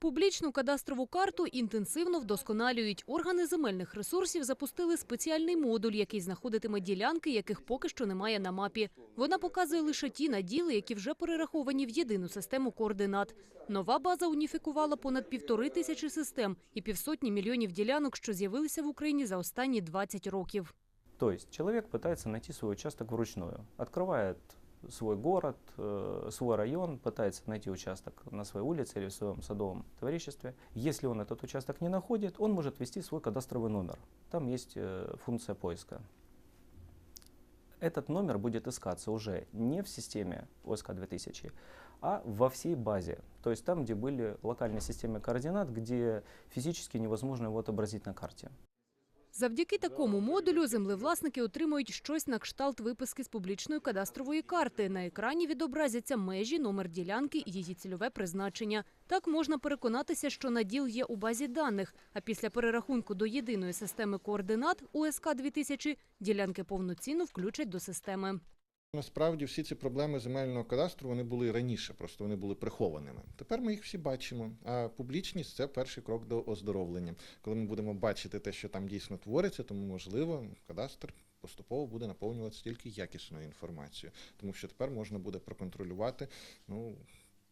Публічну кадастрову карту інтенсивно вдосконалюють. Органи земельних ресурсів запустили спеціальний модуль, який знаходитиме ділянки, яких поки що немає на мапі. Вона показує лише ті наділи, які вже перераховані в єдину систему координат. Нова база уніфікувала понад півтори тисячі систем і півсотні мільйонів ділянок, що з'явилися в Україні за останні 20 років. То есть человек пытается найти свой участок вручную. Открывает свой город, э, свой район, пытается найти участок на своей улице или в своем садовом товариществе. Если он этот участок не находит, он может ввести свой кадастровый номер. Там есть э, функция поиска. Этот номер будет искаться уже не в системе ОСК 2000, а во всей базе. То есть там, где были локальные системы координат, где физически невозможно его отобразить на карте. Завдяки такому модулю землевласники отримують щось на кшталт виписки з публічної кадастрової карти. На екрані відобразяться межі, номер ділянки і її цільове призначення. Так можна переконатися, що наділ є у базі даних. А після перерахунку до єдиної системи координат УСК 2000 ділянки повноцінно включать до системи. Насправді всі ці проблеми земельного кадастру вони були раніше, просто вони були прихованими. Тепер ми їх всі бачимо. А публічність це перший крок до оздоровлення. Коли ми будемо бачити те, що там дійсно твориться, тому можливо кадастр поступово буде наповнюватися тільки якісною інформацією, тому що тепер можна буде проконтролювати ну,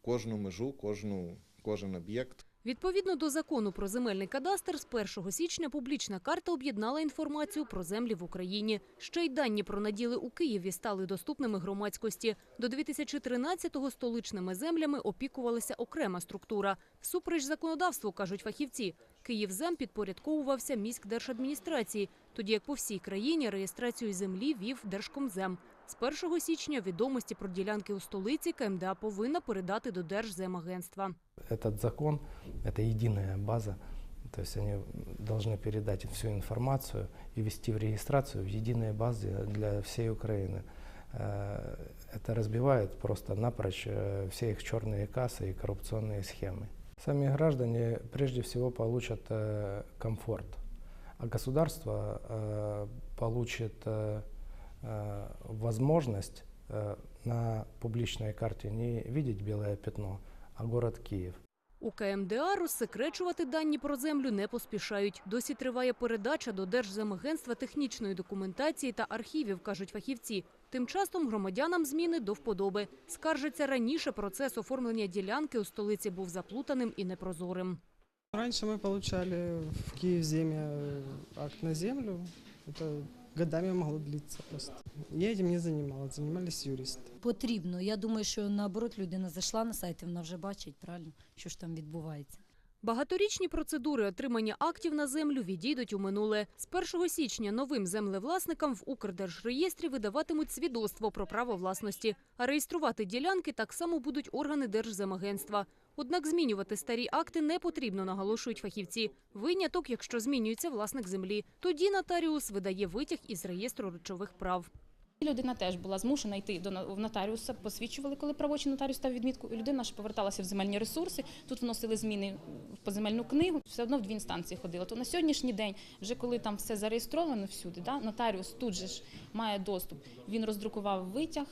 кожну межу, кожну, кожен об'єкт. Відповідно до закону про земельний кадастр, з 1 січня публічна карта об'єднала інформацію про землі в Україні. Ще й дані про наділи у Києві стали доступними громадськості. До 2013-го столичними землями опікувалася окрема структура. Всупереч законодавству, кажуть фахівці. Київзем підпорядковувався міськдержадміністрації, тоді як по всій країні реєстрацію землі вів Держкомзем. З 1 січня відомості про ділянки у столиці КМДА повинна передати до Держземагентства. Этот закон – это единая база, то есть они должны передать всю информацию и ввести в регистрацию в единой базе для всей Украины. Э, Это разбивает просто напрочь э, все их черные кассы и коррупционные схемы. Сами граждане прежде всего получат э, комфорт, а государство э, получит э, э, возможность э, на публичной карте не видеть белое пятно, а город Киев. У КМДА розсекречувати дані про землю не поспішають. Досі триває передача до Держземагентства технічної документації та архівів, кажуть фахівці. Тим часом громадянам зміни до вподоби. Скаржиться раніше процес оформлення ділянки у столиці був заплутаним і непрозорим. Раньше мы получали в Киевземе э, акт на землю. Это годами могло длиться просто. Я этим не занималась, занимались юристы. потрібно. Я думаю, що наоборот людина зайшла на сайт і вона вже бачить правильно, що ж там відбувається. Багаторічні процедури отримання актів на землю відійдуть у минуле. З 1 січня новим землевласникам в Укрдержреєстрі видаватимуть свідоцтво про право власності. А реєструвати ділянки так само будуть органи Держземагентства. Однак змінювати старі акти не потрібно, наголошують фахівці. Виняток, якщо змінюється власник землі. Тоді нотаріус видає витяг із реєстру речових прав. Людина теж була змушена йти до нотаріуса, посвідчували, коли правочий нотаріус став відмітку. Людина ж поверталася в земельні ресурси. Тут вносили зміни в поземельну книгу. Все одно в дві інстанції ходила. То на сьогоднішній день, вже коли там все зареєстровано всюди, да, нотаріус тут же ж має доступ. Він роздрукував витяг.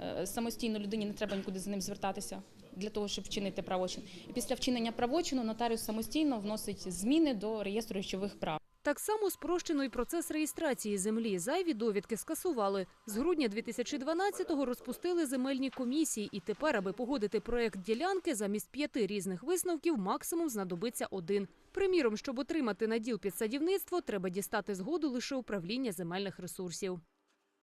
Е, Самостійно людині не треба нікуди за ним звертатися для того, щоб вчинити правочин. І після вчинення правочину нотаріус самостійно вносить зміни до реєстру речових прав. Так само спрощено й процес реєстрації землі. Зайві довідки скасували. З грудня 2012-го розпустили земельні комісії. І тепер, аби погодити проект ділянки, замість п'яти різних висновків максимум знадобиться один. Приміром, щоб отримати наділ під садівництво, треба дістати згоду лише управління земельних ресурсів.